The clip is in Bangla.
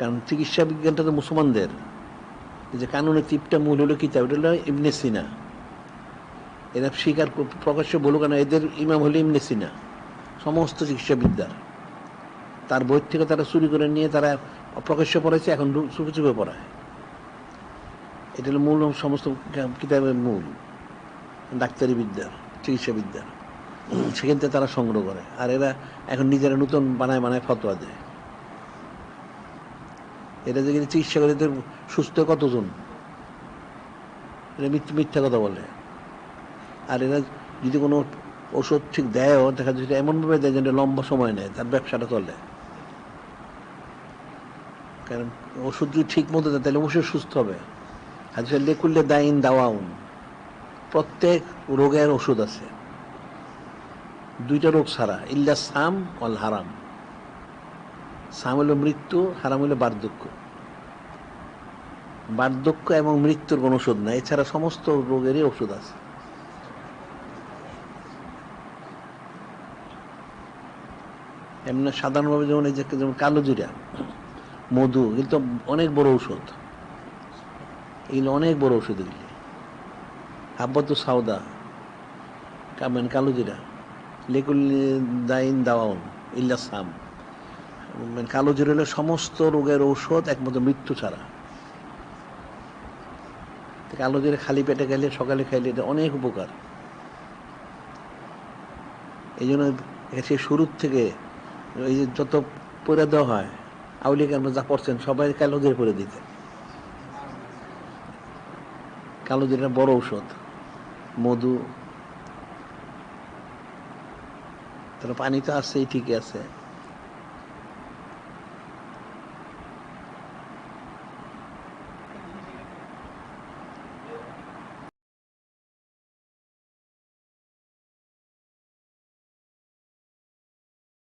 কারণ চিকিৎসা বিজ্ঞানটা তো মুসলমানদের। যে কানুনের টিপটা মূল হলো কিতাব এটা হলো ইবনে সিনা। এরা স্বীকার কর- প্রকাশ্য বলুক না এদের ইমাম হলো ইবনে সিনা, সমস্ত চিকিৎসাবিদ্যার। তার বই থেকে তারা চুরি করে নিয়ে তারা প্রকাশ্য পড়েছে এখন চুপে চুপে পড়ায়। এটা হলো মূল সমস্ত কিতাবের মূল, ডাক্তারি বিদ্যার, চিকিৎসা বিদ্যার। সেখান থেকে তারা সংগ্রহ করে। আর এরা এখন নিজেরা নতুন বানায় বানায় ফতোয়া দেয়। এটা যে চিকিৎসা করে সুস্থ কতজন? এরা মিথ্যা কথা বলে। আর এরা যদি কোনো ওষুধ ঠিক দেয়ও দেখা যাচ্ছে এমনভাবে দেয় যেন লম্বা সময় নেয়, তার ব্যবসাটা চলে। কারণ ওষুধ যদি ঠিক মতো দেয়, তাহলে অবশ্যই সুস্থ হবে। আর লেকুল্লে দাইন, দাওয়াউন। প্রত্যেক রোগের ওষুধ আছে। দুইটা রোগ ছাড়া, ইল্লা সাম অল হারাম। সাম হলো মৃত্যু হারাম হলো বার্ধক্য। বার্ধক্য এবং মৃত্যুর কোনো ওষুধ নাই, এছাড়া সমস্ত রোগেরই ওষুধ আছে। এমনি সাধারণভাবে যেমন এই যে যেমন কালো জিরা, মধু, এগুলো তো অনেক বড় ঔষধ এগুলো অনেক বড় ওষুধ এগুলি। হাব্বত সাউদা কামেন কালো জিরা লেকুল দাইন দাওয়াউন, ইল্লা সাম। কালো জিরা সমস্ত রোগের ঔষধ একমাত্র মৃত্যু ছাড়া। কালো জিরে খালি পেটে খেলে সকালে খাইলে এটা অনেক উপকার। এই জন্য সে শুরুর থেকে এই যে যত পরে দেওয়া হয় আউলিকে আমরা যা পড়ছেন, সবাই কালো জিরে পরে দিতে। কালো জিরা বড় ঔষধ, মধু। তাহলে পানি তো আসছেই ঠিকই আছে।